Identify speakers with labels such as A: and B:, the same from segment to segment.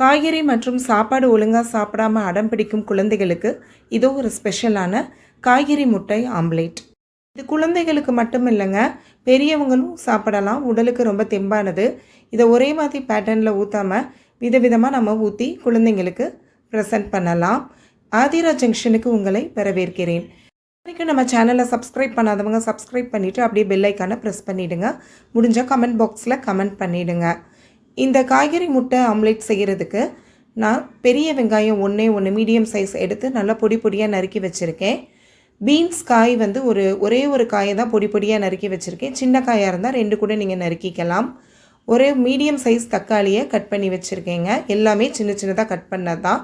A: காய்கறி மற்றும் சாப்பாடு ஒழுங்காக சாப்பிடாம அடம் பிடிக்கும் குழந்தைகளுக்கு இதோ ஒரு ஸ்பெஷலான காய்கறி முட்டை ஆம்லேட். இது குழந்தைகளுக்கு மட்டும் இல்லைங்க பெரியவங்களும் சாப்பிடலாம். உடலுக்கு ரொம்ப தெம்பானது. இதை ஒரே மாதிரி பேட்டர்னில் ஊற்றாமல் விதவிதமாக நம்ம ஊற்றி குழந்தைங்களுக்கு ப்ரெசென்ட் பண்ணலாம். ஆதிரா ஜங்ஷனுக்கு உங்களை வரவேற்கிறேன். வரைக்கும் நம்ம சேனலை சப்ஸ்கிரைப் பண்ணாதவங்க சப்ஸ்கிரைப் பண்ணிவிட்டு அப்படியே பெல் ஐக்கானை ப்ரெஸ் பண்ணிவிடுங்க முடிஞ்சால் கமெண்ட் பாக்ஸில் கமெண்ட் பண்ணிவிடுங்க இந்த காய்கறி முட்டை ஆம்லேட் செய்கிறதுக்கு நான் பெரிய வெங்காயம் ஒன்றே ஒன்று மீடியம் சைஸ் எடுத்து நல்லா பொடி பொடியாக நறுக்கி வச்சுருக்கேன். பீன்ஸ் காய் வந்து ஒரு ஒரே ஒரு காயை தான் பொடி பொடியாக நறுக்கி வச்சுருக்கேன். சின்ன காயாக இருந்தால் ரெண்டு கூட நீங்கள் நறுக்கிக்கலாம். ஒரே மீடியம் சைஸ் தக்காளியை கட் பண்ணி வச்சுருக்கேங்க. எல்லாமே சின்ன சின்னதாக கட் பண்ணது தான்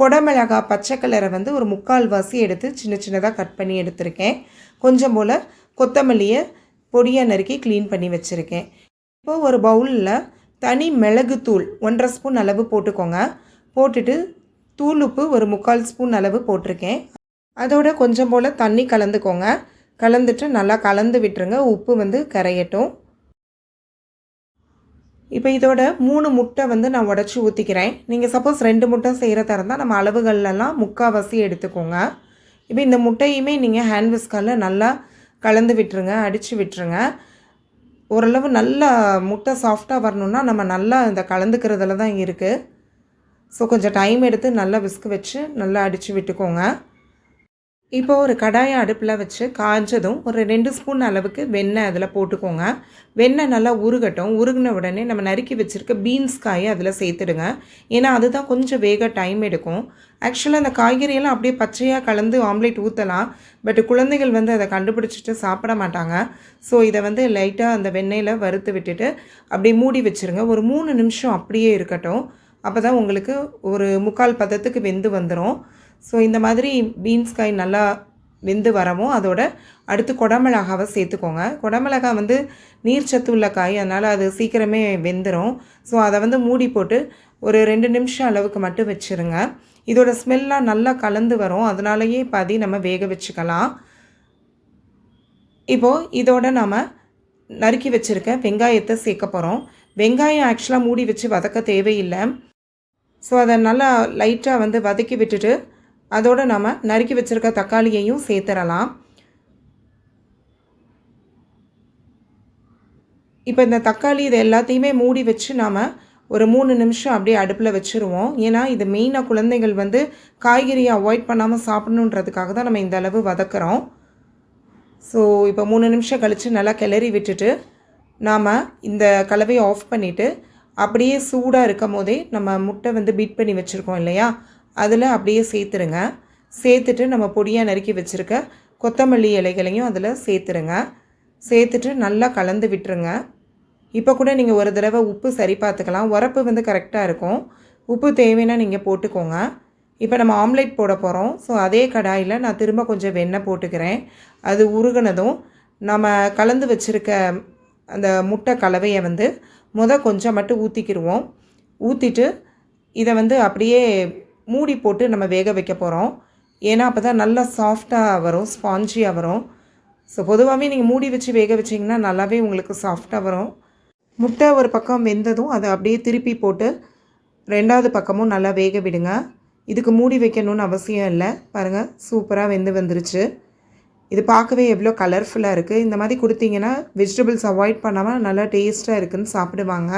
A: கொடமிளகா பச்சை கலரை வந்து ஒரு முக்கால் வாசி எடுத்து சின்ன சின்னதாக கட் பண்ணி எடுத்திருக்கேன். கொஞ்சம் போல் கொத்தமல்லியை பொடியாக நறுக்கி க்ளீன் பண்ணி வச்சுருக்கேன். இப்போ ஒரு பவுலில் தனி மிளகுத்தூள் ஒன்றரை ஸ்பூன் அளவு போட்டுக்கோங்க. போட்டுட்டு தூள் உப்பு ஒரு முக்கால் ஸ்பூன் அளவு போட்டிருக்கேன். அதோட கொஞ்சம் போல் தண்ணி கலந்துக்கோங்க. கலந்துட்டு நல்லா கலந்து விட்டுருங்க. உப்பு வந்து கரையட்டும். இப்போ இதோட மூணு முட்டை வந்து நான் உடச்சி ஊற்றிக்கிறேன் நீங்கள் சப்போஸ் ரெண்டு முட்டை செய்கிறதா இருந்தால் நம்ம அளவுகள்லாம் முக்கால்வாசி எடுத்துக்கோங்க. இப்போ இந்த முட்டையுமே நீங்கள் ஹேண்ட் விஸ்காலில் நல்லா கலந்து விட்டுருங்க. அடித்து விட்டுருங்க. ஓரளவு நல்லா முட்டை சாஃப்டாக வரணுன்னா நம்ம நல்லா இந்த கலந்துக்கிறதுல தான் இருக்குது ஸோ கொஞ்சம் டைம் எடுத்து நல்லா விஸ்க் வச்சு நல்லா அடித்து விட்டுக்கோங்க. இப்போ ஒரு கடாயை அடுப்பில் வச்சு காய்ஞ்சதும் ஒரு ரெண்டு ஸ்பூன் அளவுக்கு வெண்ணெய் அதில் போட்டுக்கோங்க. வெண்ணெய் நல்லா உருகட்டும். உருகின உடனே நம்ம நறுக்கி வச்சுருக்க பீன்ஸ் காயை அதில் சேர்த்துடுங்க. ஏன்னா அதுதான் கொஞ்சம் வேக டைம் எடுக்கும். ஆக்சுவலாக அந்த காய்கறியெல்லாம் அப்படியே பச்சையாக கலந்து ஆம்லேட் ஊற்றலாம் பட் குழந்தைகள் வந்து அதை கண்டுபிடிச்சிட்டு சாப்பிட மாட்டாங்க. ஸோ இதை வந்து லைட்டாக அந்த வெண்ணெயில் வறுத்து விட்டுட்டு அப்படியே மூடி வச்சுருங்க. ஒரு மூணு நிமிஷம் அப்படியே இருக்கட்டும். அப்போ தான் உங்களுக்கு ஒரு முக்கால் பதத்துக்கு வெந்து வந்துடும் ஸோ இந்த மாதிரி பீன்ஸ் காய் நல்லா வெந்து வரவும் அதோட அடுத்து குடமிளகாவை சேர்த்துக்கோங்க. குடமிளகா வந்து நீர்ச்சத்து உள்ள காய் அதனால் அது சீக்கிரமே வெந்துடும் ஸோ அதை வந்து மூடி போட்டு ஒரு ரெண்டு நிமிஷம் அளவுக்கு மட்டும் வச்சுருங்க. இதோட ஸ்மெல்லாம் நல்லா கலந்து வரும். அதனாலயே பாதி நம்ம வேக வச்சுக்கலாம். இப்போது இதோட நம்ம நறுக்கி வச்சுருக்க வெங்காயத்தை சேர்க்க போகிறோம் வெங்காயம் ஆக்சுவலாக மூடி வச்சு வதக்க தேவையில்லை. ஸோ அதை நல்லா லைட்டாக வந்து வதக்கி விட்டுட்டு அதோடு நம்ம நறுக்கி வச்சுருக்க தக்காளியையும் சேர்த்துடலாம் இப்போ இந்த தக்காளி இது எல்லாத்தையுமே மூடி வச்சு நாம் ஒரு மூணு நிமிஷம் அப்படியே அடுப்பில் வச்சுருவோம். ஏன்னா இது மெயினாக குழந்தைகள் வந்து காய்கறியை அவாய்ட் பண்ணாமல் சாப்பிடணுன்றதுக்காக தான் நம்ம இந்த அளவு வதக்குறோம். ஸோ இப்போ மூணு நிமிஷம் கழித்து நல்லா கிளறி விட்டுட்டு நாம் இந்த கலவையை ஆஃப் பண்ணிவிட்டு அப்படியே சூடாக இருக்கும் போதே நம்ம முட்டை வந்து பீட் பண்ணி வச்சுருக்கோம் இல்லையா? அதில் அப்படியே சேர்த்துருங்க. சேர்த்துட்டு நம்ம பொடியாக நறுக்கி வச்சுருக்க கொத்தமல்லி இலைகளையும் அதில் சேர்த்துருங்க. சேர்த்துட்டு நல்லா கலந்து விட்டுருங்க. இப்போ கூட நீங்கள் ஒரு தடவை உப்பு சரி பார்த்துக்கலாம். உரப்பு வந்து கரெக்டாக இருக்கும். உப்பு தேவைன்னா நீங்கள் போட்டுக்கோங்க. இப்போ நம்ம ஆம்லேட் போட போகிறோம். ஸோ அதே கடாயில் நான் திரும்ப கொஞ்சம் வெண்ணெய் போட்டுக்கிறேன். அது உருகுனதும் நம்ம கலந்து வச்சுருக்க அந்த முட்டை கலவையை வந்து முத கொஞ்சம் மட்டும் ஊற்றிக்கிடுவோம் ஊற்றிட்டு இதை வந்து அப்படியே மூடி போட்டு நம்ம வேக வைக்க போகிறோம் ஏன்னா அப்போ தான் நல்லா சாஃப்டாக வரும் ஸ்பாஞ்சியாக வரும். ஸோ பொதுவாகவே நீங்கள் மூடி வச்சு வேக வச்சிங்கன்னா நல்லாவே உங்களுக்கு சாஃப்டாக வரும். முட்டை ஒரு பக்கம் வெந்ததும் அதை அப்படியே திருப்பி போட்டு ரெண்டாவது பக்கமும் நல்லா வேக விடுங்க. இதுக்கு மூடி வைக்கணும்னு அவசியம் இல்லை. பாருங்கள் சூப்பராக வெந்து வந்துருச்சு. இது பார்க்கவே எவ்வளோ கலர்ஃபுல்லாக இருக்குது இந்த மாதிரி கொடுத்தீங்கன்னா வெஜிடபிள்ஸ் அவாய்ட் பண்ணாமல் நல்லா டேஸ்ட்டாக இருக்குதுன்னு சாப்பிடுவாங்க.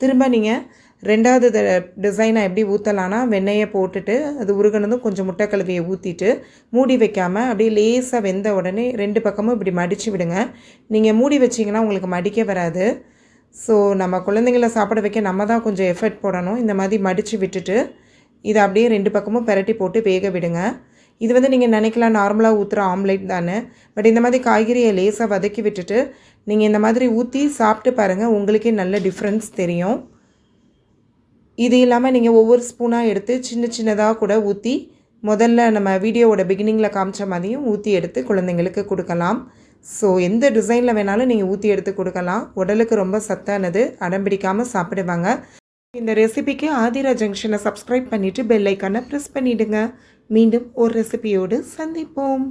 A: திரும்ப நீங்கள் ரெண்டாவது த டிசைனை எப்படி ஊற்றலான்னா வெண்ணெயை போட்டுட்டு அது உருகினதும் கொஞ்சம் முட்டை கழுவியை ஊற்றிட்டு மூடி வைக்காமல் அப்படியே லேசாக வெந்த உடனே ரெண்டு பக்கமும் இப்படி மடித்து விடுங்க. நீங்கள் மூடி வச்சிங்கன்னா உங்களுக்கு மடிக்க வராது. ஸோ நம்ம குழந்தைங்கள சாப்பிட வைக்க நம்ம தான் கொஞ்சம் எஃபர்ட் போடணும். இந்த மாதிரி மடித்து விட்டுட்டு இதை அப்படியே ரெண்டு பக்கமும் பெரட்டி போட்டு வேக விடுங்க. இது வந்து நீங்கள் நினைக்கலாம் நார்மலாக ஊற்றுற ஆம்லேட் தானே. பட் இந்த மாதிரி காய்கறியை லேசாக வதக்கி விட்டுட்டு நீங்கள் இந்த மாதிரி ஊற்றி சாப்பிட்டு பாருங்கள் உங்களுக்கே நல்ல டிஃப்ரென்ஸ் தெரியும். இது இல்லாமல் நீங்கள் ஒவ்வொரு ஸ்பூனாக எடுத்து சின்ன சின்னதாக கூட ஊற்றி முதல்ல நம்ம வீடியோவோட பிகினிங்கில் காமிச்ச மாதிரியும் ஊற்றி எடுத்து குழந்தைங்களுக்கு கொடுக்கலாம். ஸோ எந்த டிசைனில் வேணாலும் நீங்கள் ஊற்றி எடுத்து கொடுக்கலாம். உடலுக்கு ரொம்ப சத்தானது அடம்பிடிக்காமல் சாப்பிடுவாங்க. இந்த ரெசிபிக்கு ஆதிரா ஜங்ஷனை சப்ஸ்கிரைப் பண்ணிவிட்டு பெல் ஐக்கானை ப்ரெஸ் பண்ணிவிடுங்க மீண்டும் ஒரு ரெசிபியோடு சந்திப்போம்.